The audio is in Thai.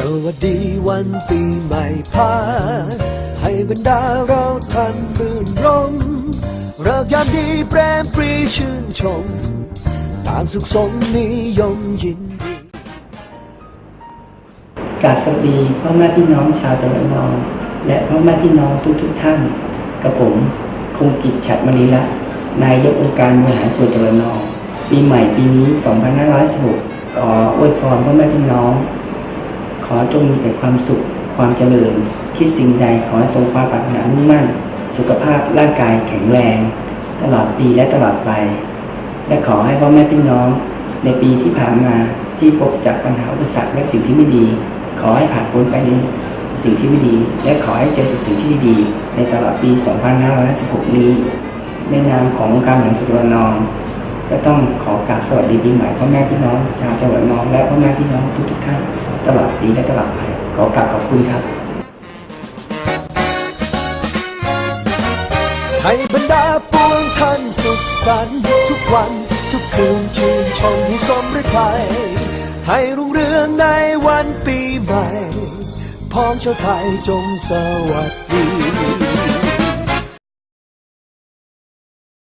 สวัสดีวันปีใหม่พาให้บรรดาเราท่านรื่นรมเริกยามดีแปรมปรีชื่นชม ตางสุขสมนิยมยินดีกราบสวัสดีพ่อแม่พี่น้องชาวจังหวัดนอง และพ่อแม่พี่น้องทุกทุกท่านกับผมคงกิจฉัดมณีรัตน์นายกองค์การบริหารส่วนจังหวัดนอง ปีใหม่ปีนี้ 2516ขออวยพรพ่อแม่พี่น้อง ขอจงมีแต่ความสุข ความเจริญ คิดสิ่งใดขอให้ทรงความปรารถนามุ่งมั่น สุขภาพร่างกายแข็งแรง ตลอดปีและตลอดไป และขอให้พ่อแม่พี่น้อง ในปีที่ผ่านมาที่พบจากปัญหาอุปสรรคและสิ่งที่ไม่ดี ขอให้ผ่านพ้นไปในสิ่งที่ไม่ดี และขอให้เจอแต่สิ่งที่ดี ในตลอดปี 2516นี้ ในนามขององค์การหารส่วนจังหวัดระนอง ก็ต้องขอกราบสวัสดีปีใหม่พ่อแม่พี่น้องชาวจังหวัดระนองและพ่อแม่พี่น้องทุกๆท่านตลอดปีและตลอดไปขอกราบขอบคุณครับ ให้บรรดาปวงท่านสุขสันต์ทุกวันทุกคืนชื่นชมให้สมฤทัยให้รุ่งเรืองในวันปีใหม่พร้องชาวไทยจงสวัสดี